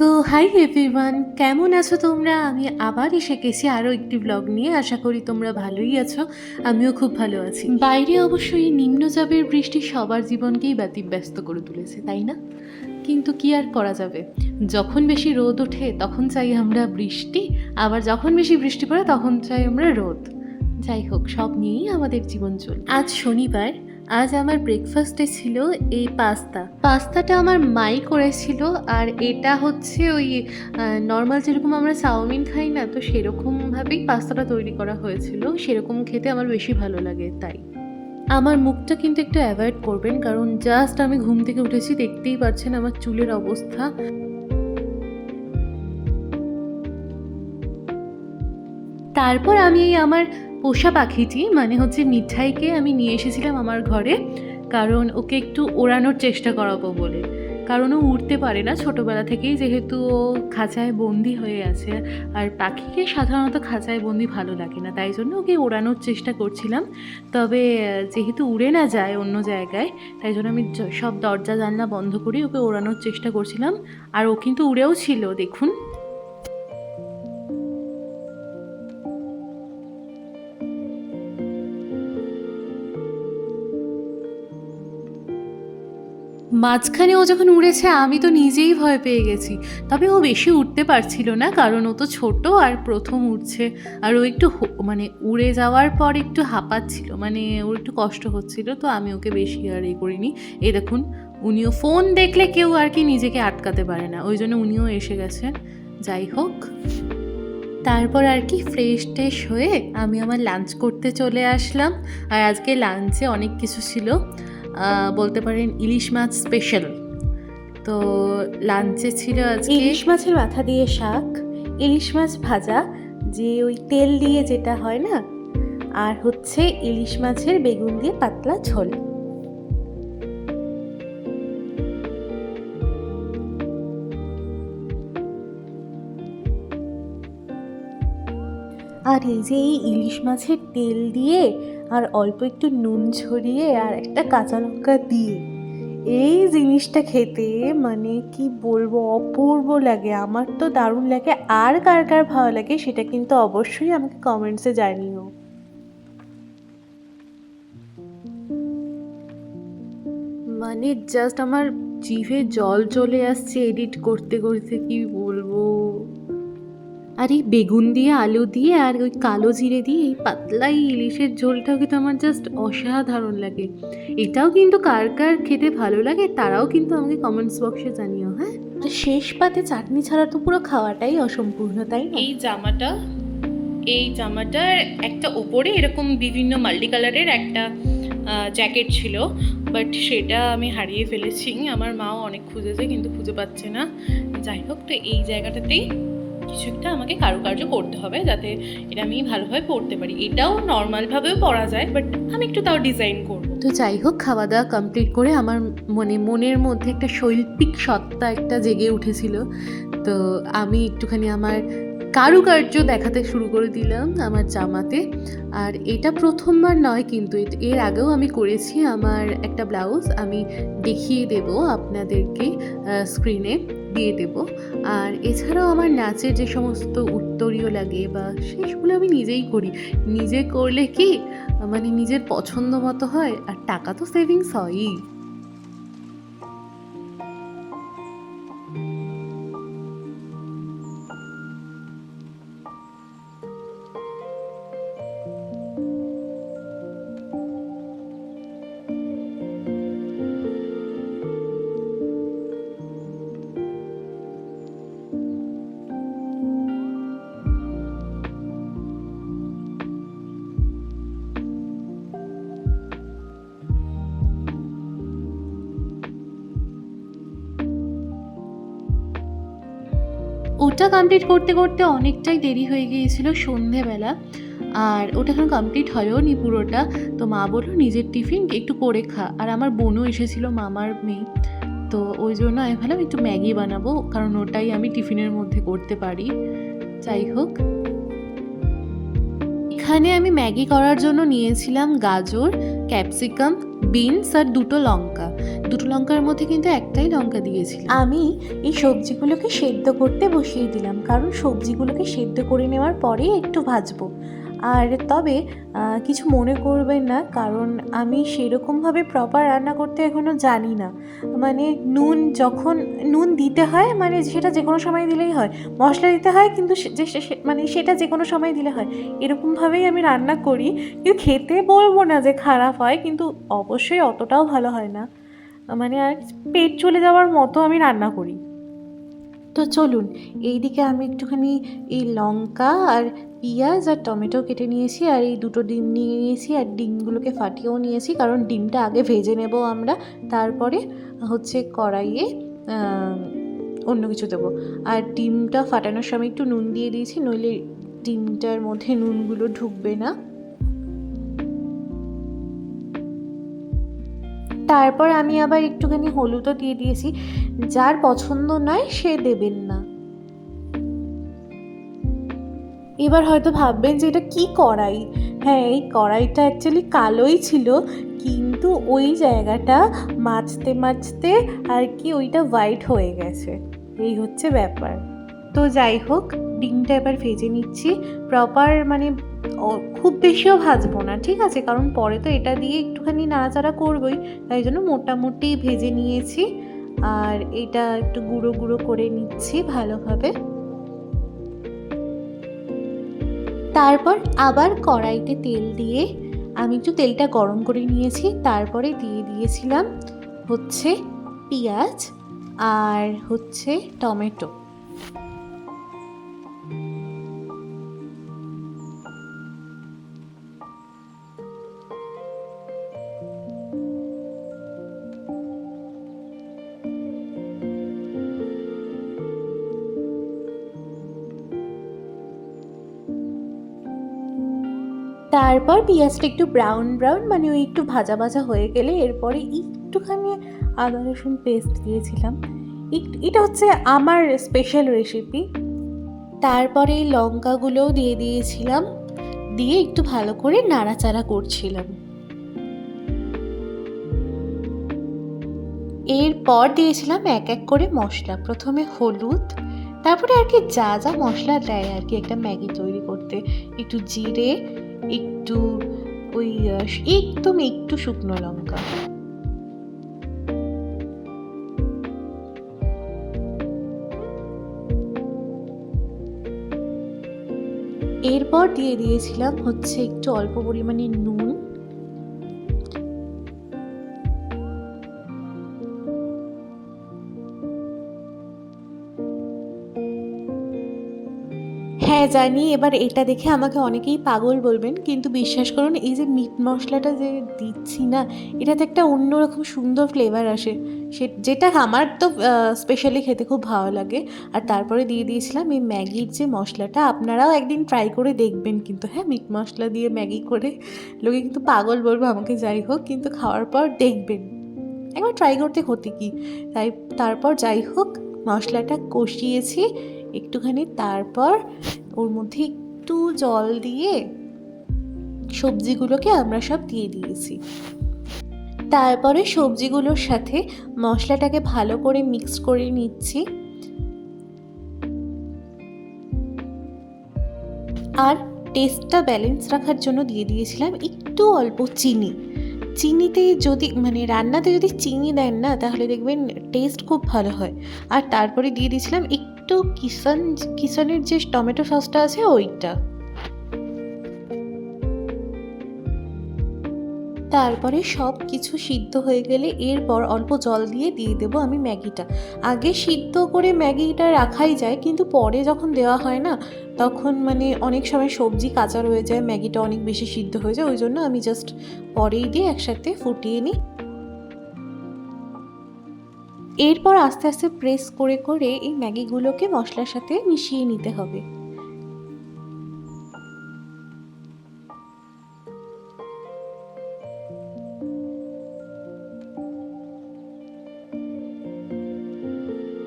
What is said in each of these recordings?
So hi everyone কেমন আছো তোমরা? আমি আবার এসে গেছি আরও একটি ব্লগ নিয়ে। আশা করি তোমরা ভালোই আছো। আমিও খুব ভালো আছি। বাইরে অবশ্যই নিম্নচাপের বৃষ্টি সবার জীবনকেই ব্যতিব্যস্ত করে তুলেছে, তাই না? কিন্তু কি আর করা যাবে? যখন বেশি রোদ ওঠে, তখন চাই আমরা বৃষ্টি। আবার যখন বেশি বৃষ্টি পড়ে, তখন চাই আমরা রোদ। যাই হোক, সব নিয়েই আমাদের জীবন চল আজ শনিবার আজ আমার ব্রেকফাস্টে ছিল এই পাস্তা। পাস্তাটা আমার মাই করেছিল আর এটা হচ্ছে ওই নর্মাল যেরকম আমরা চাউমিন খাই না, তো সেরকমভাবেই পাস্তাটা তৈরি করা হয়েছিল। সেরকম খেতে আমার বেশি ভালো লাগে তাই। আমার মুখটা কিন্তু একটু অ্যাভয়েড করবেন, কারণ জাস্ট আমি ঘুম থেকে উঠেছি, দেখতেই পাচ্ছেন আমার চুলের অবস্থা। তারপর আমি আমার পোষা পাখিটি মানে হচ্ছে মিঠাইকে আমি নিয়ে এসেছিলাম আমার ঘরে, কারণ ওকে একটু ওড়ানোর চেষ্টা করাবো বলে। কারণ ও উঠতে পারে না ছোটোবেলা থেকেই, যেহেতু ও খাঁচায় বন্দি হয়ে আছে, আর পাখিকে সাধারণত খাঁচায় বন্দি ভালো লাগে না, তাই জন্য ওকে ওড়ানোর চেষ্টা করছিলাম। তবে, যেহেতু উড়ে না যায় অন্য জায়গায়, তাই জন্য আমি সব দরজা জানলা বন্ধ করে ওকে ওড়ানোর চেষ্টা করছিলাম। আর ও কিন্তু উড়েও ছিল, দেখুন। মাঝখানে ও যখন উড়েছে, আমি তো নিজেই ভয় পেয়ে গেছি। তবে ও বেশি উঠতে পারছিল না, কারণ ও তো ছোট আর প্রথম উঠছে আর ও একটু মানে উড়ে যাওয়ার পর একটু হাঁপাচ্ছিল মানে ওর একটু কষ্ট হচ্ছিল, তো আমি ওকে বেশি আর এ করিনি। এই দেখুন, উনিও ফোন দেখলে কেউ আর কি নিজেকে আটকাতে পারে না, ওই জন্য উনিও এসে গেছেন। যাই হোক, তারপর আর কি ফ্রেশ ট্রেশ হয়ে আমি আমার লাঞ্চ করতে চলে আসলাম। আর আজকে লাঞ্চে অনেক কিছু ছিল। বলতে পারেন ইলিশ মাছ স্পেশাল তো লাঞ্চে ছিল আজকে ইলিশ মাছের মাথা দিয়ে শাক, ইলিশ মাছ ভাজা, যে ওই তেল দিয়ে যেটা হয় না, আর হচ্ছে ইলিশ মাছের বেগুন দিয়ে পাতলা ঝোল। আর এই যে এই ইলিশ মাছের তেল দিয়ে আর অল্প একটু নুন ছড়িয়ে আর একটা কাঁচা লঙ্কা দিয়ে। এই জিনিসটা খেতে মানে কি বলব, অপূর্ব লাগে। আমার তো দারুণ লাগে। আর কার কার ভালো লাগে সেটা কিন্তু অবশ্যই আমাকে কমেন্টসে জানিও। মানে জাস্ট আমার জিভে জল চলে আসছে এডিট করতে করতে, কি আর এই বেগুন দিয়ে আলু দিয়ে আর ওই কালো জিরে দিয়ে এই পাতলা এই ইলিশের ঝোলটাও কিন্তু আমার জাস্ট অসাধারণ লাগে। এটাও কিন্তু কার কার খেতে ভালো লাগে তারাও কিন্তু আমাকে কমেন্টস বক্সে জানিও হ্যাঁ? আর শেষ পাতে চাটনি ছাড়া তো পুরো খাওয়াটাই অসম্পূর্ণ তাই এই জামাটা এই জামাটার একটা ওপরে এরকম বিভিন্ন মাল্টি কালারের একটা জ্যাকেট ছিল বাট সেটা আমি হারিয়ে ফেলেছি। আমার মাও অনেক খুঁজেছে কিন্তু খুঁজে পাচ্ছে না। যাই হোক তো এই জায়গাটাতেই কিছু একটা আমাকে কারুকার্য করতে হবে যাতে এটা আমি ভালোভাবে পড়তে পারি। এটাও নর্মালভাবেও পড়া যায় বাট আমি একটু তাও ডিজাইন করব। তো যাই হোক খাওয়া দাওয়া কমপ্লিট করে আমার মানে মনের মধ্যে একটা শৈল্পিক সত্তা একটা জেগে উঠেছিল। তো আমি একটুখানি আমার কারুকার্য দেখাতে শুরু করে দিলাম আমার জামাতে। আর এটা প্রথমবার নয় কিন্তু এর আগেও আমি করেছি আমার একটা ব্লাউজ। আমি দেখিয়ে দেব আপনাদেরকে স্ক্রিনে দিয়ে দেব। আর এছাড়াও আমার নাচের যে সমস্ত উত্তরীয় লাগে বা সেগুলো আমি নিজেই করি। নিজে করলে কি মানে নিজের পছন্দ মতো হয়, আর টাকা তো সেভিংস হয়ই। ওটা কমপ্লিট করতে করতে অনেকটাই দেরি হয়ে গিয়েছিল সন্ধেবেলা। আর ওটা এখন কমপ্লিট হয়ও নি পুরোটা। তো মা বলল, নিজের টিফিন একটু করে খা। আর আমার বোনও এসেছিল, মামার মেয়ে। তো ওই জন্য আমি ভাবলাম, একটু ম্যাগি বানাবো, কারণ ওটাই আমি টিফিনের মধ্যে করতে পারি। যাই হোক। এখানে আমি ম্যাগি করার জন্য নিয়েছিলাম গাজর, ক্যাপসিকাম বিনস আর দুটো লঙ্কা। দুটো লঙ্কার মধ্যে কিন্তু একটাই লঙ্কা দিয়েছিল আমি এই সবজিগুলোকে সেদ্ধ করতে বসিয়ে দিলাম, কারণ সবজিগুলোকে সেদ্ধ করে নেওয়ার পরেই একটু ভাজবো। আর তবে কিছু মনে করবেন না, কারণ আমি সেরকমভাবে প্রপার রান্না করতে এখনও জানি না। মানে নুন যখন, নুন দিতে হয় মানে সেটা যে কোনো সময় দিলেই হয়। মশলা দিতে হয়, কিন্তু যে মানে সেটা যে কোনো সময় দিলে হয়। এরকমভাবেই আমি রান্না করি। কিন্তু খেতে বলব না যে খারাপ হয়, কিন্তু অবশ্যই অতটাও ভালো হয় না। মানে আর পেট চলে যাওয়ার মতো আমি রান্না করি। তো চলুন, এইদিকে আমি একটুখানি এই লঙ্কা আর পেঁয়াজ আর টমেটো কেটে নিয়েছি আর এই দুটো ডিম নিয়ে নিয়েছি আর ডিমগুলোকে ফাটিয়েও নিয়েছি, কারণ ডিমটা আগে ভেজে নেব আমরা, তারপরে হচ্ছে কড়াইয়ে অন্য কিছু দেবো। আর ডিমটা ফাটানোর সময় একটু নুন দিয়ে দিয়েছি, নইলে ডিমটার মধ্যে নুনগুলো ঢুকবে না। তারপর আমি আবার একটুখানি হলুদও দিয়ে দিয়েছি, যার পছন্দ নয় সে দেবেন না। এবার হয়তো ভাববেন যে এটা কি কড়াই? হ্যাঁ এই কড়াইটা অ্যাকচুয়ালি কালোই ছিল, কিন্তু ওই জায়গাটা মাছতে মাছতে আর কি ওইটা হোয়াইট হয়ে গেছে। এই হচ্ছে ব্যাপার। তো যাই হোক, ডিমটা এবার ভেজে নিচ্ছি। প্রপার মানে খুব বেশিও ভাজবো না, ঠিক আছে? কারণ পরে তো এটা দিয়ে একটুখানি নাড়াচাড়া করবোই, তাই জন্য মোটামুটি ভেজে নিয়েছি। আর এটা একটু গুঁড়ো গুঁড়ো করে নিচ্ছি ভালোভাবে। তারপর আবার কড়াইতে তেল দিয়ে আমি একটু তেলটা গরম করে নিয়েছি, তারপরে দিয়ে দিয়েছিলাম হচ্ছে পেঁয়াজ আর হচ্ছে টমেটো। তারপর পেঁয়াজটা একটু ব্রাউন ব্রাউন মানে ওই একটু ভাজা ভাজা হয়ে গেলে এরপরে একটুখানি আদা, রসুন পেস্ট দিয়েছিলাম। এটা হচ্ছে আমার স্পেশাল রেসিপি তারপরে লঙ্কাগুলোও দিয়ে দিয়েছিলাম। দিয়ে একটু ভালো করে নাড়াচাড়া করছিলাম। এরপর দিয়েছিলাম এক এক করে মশলা। প্রথমে হলুদ, তারপরে আর কি যা যা মশলা দেয় আর কি একটা ম্যাগি তৈরি করতে। একটু জিরে একটু ওই একদম একটু শুকনো লঙ্কা। এরপর দিয়ে দিয়েছিলাম হচ্ছে একটু অল্প পরিমাণে নুন হ্যাঁ জানি। এবার এটা দেখে আমাকে অনেকেই পাগল বলবেন, কিন্তু বিশ্বাস করুন, এই যে মিট মশলাটা যে দিচ্ছি না, এটাতে একটা অন্যরকম সুন্দর ফ্লেভার আসে। সে, যেটা আমার তো স্পেশালি খেতে খুব ভালো লাগে। আর তারপরে দিয়ে দিয়েছিলাম এই ম্যাগির যে মশলাটা, আপনারাও একদিন ট্রাই করে দেখবেন কিন্তু হ্যাঁ মিট মশলা দিয়ে ম্যাগি করে লোকে কিন্তু পাগল বলব আমাকে, যাই হোক, কিন্তু খাওয়ার পর দেখবেন। একবার ট্রাই করতে ক্ষতি কি? তাই তারপর যাই হোক, মশলাটা কষিয়েছি, একটুখানি, তারপর ওর মধ্যে একটু জল দিয়ে সবজিগুলোকে আমরা সব দিয়ে দিয়েছি। তারপরে সবজিগুলোর সাথে মশলাটাকে ভালো করে মিক্স করে নিচ্ছি। আর টেস্টটা ব্যালেন্স রাখার জন্য দিয়ে দিয়েছিলাম একটু অল্প চিনি। চিনিতে যদি মানে রান্নাতে যদি চিনি দেন না, তাহলে দেখবেন টেস্ট খুব ভালো হয়। আর তারপরে দিয়ে দিয়েছিলাম একটু কিষান, কিষানের যে টমেটো সসটা আছে ওইটা। তারপরে সব কিছু সিদ্ধ হয়ে গেলে এরপর অল্প জল দিয়ে দিয়ে দেবো আমি ম্যাগিটা। আগে সিদ্ধ করে ম্যাগিটা রাখাই যায়, কিন্তু পরে যখন দেওয়া হয় না, তখন মানে অনেক সময় সবজি কাঁচা রয়ে যায়, ম্যাগিটা অনেক বেশি সিদ্ধ হয়ে যায়, ওই জন্য আমি জাস্ট পরেই দিয়ে একসাথে ফুটিয়ে নিই। এরপর আস্তে আস্তে প্রেস করে করে এই ম্যাগিগুলোকে মশলার সাথে মিশিয়ে নিতে হবে।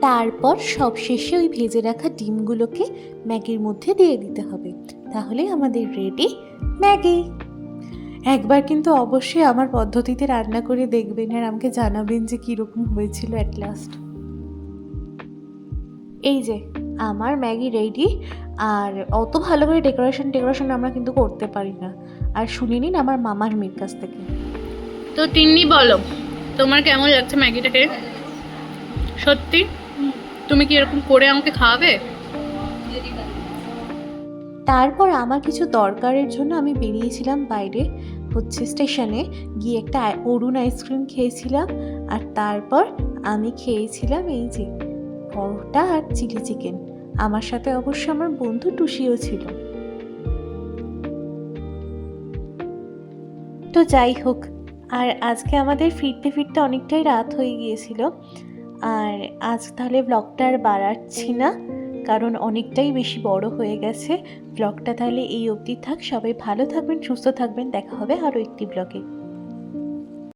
তারপর সবশেষে ওই ভেজে রাখা ডিমগুলোকে ম্যাগির মধ্যে দিয়ে দিতে হবে। তাহলে আমাদের রেডি ম্যাগি। একবার কিন্তু অবশ্যই আমার পদ্ধতিতে রান্না করে দেখবেন আর আমাকে জানাবেন যে কীরকম হয়েছিল অ্যাট লাস্ট এই যে আমার ম্যাগি রেডি আর অত ভালো করে ডেকোরেশন ডেকোরেশন আমরা কিন্তু করতে পারি না। আর শুনে নিন আমার মামার মেয়ের কাছ থেকে। তো তিন্নি বলো তোমার কেমন লাগছে ম্যাগিটাকে? সত্যি? তুমি কি এরকম করে আমাকে খাওয়াবে? তারপর আমার কিছু দরকারের জন্য আমি বেরিয়েছিলাম বাইরে। হচ্ছে স্টেশনে গিয়ে একটা অরুণ আইসক্রিম খেয়েছিলাম আর তারপর আমি খেয়েছিলাম এই যে পরোটা আর চিলি চিকেন। আমার সাথে অবশ্য আমার বন্ধু টুসিও ছিল। তো যাই হোক, আর আজকে আমাদের ফিরতে ফিরতে অনেকটাই রাত হয়ে গিয়েছিল। আর আজ তাহলে ব্লগটা আর বাড়াচ্ছি না। কারণ অনেকটাই বেশি বড় হয়ে গেছে। ব্লগটা তাহলে এই অবধি থাক। সবাই ভালো থাকবেন, সুস্থ থাকবেন। দেখা হবে আরও একটি ব্লগে।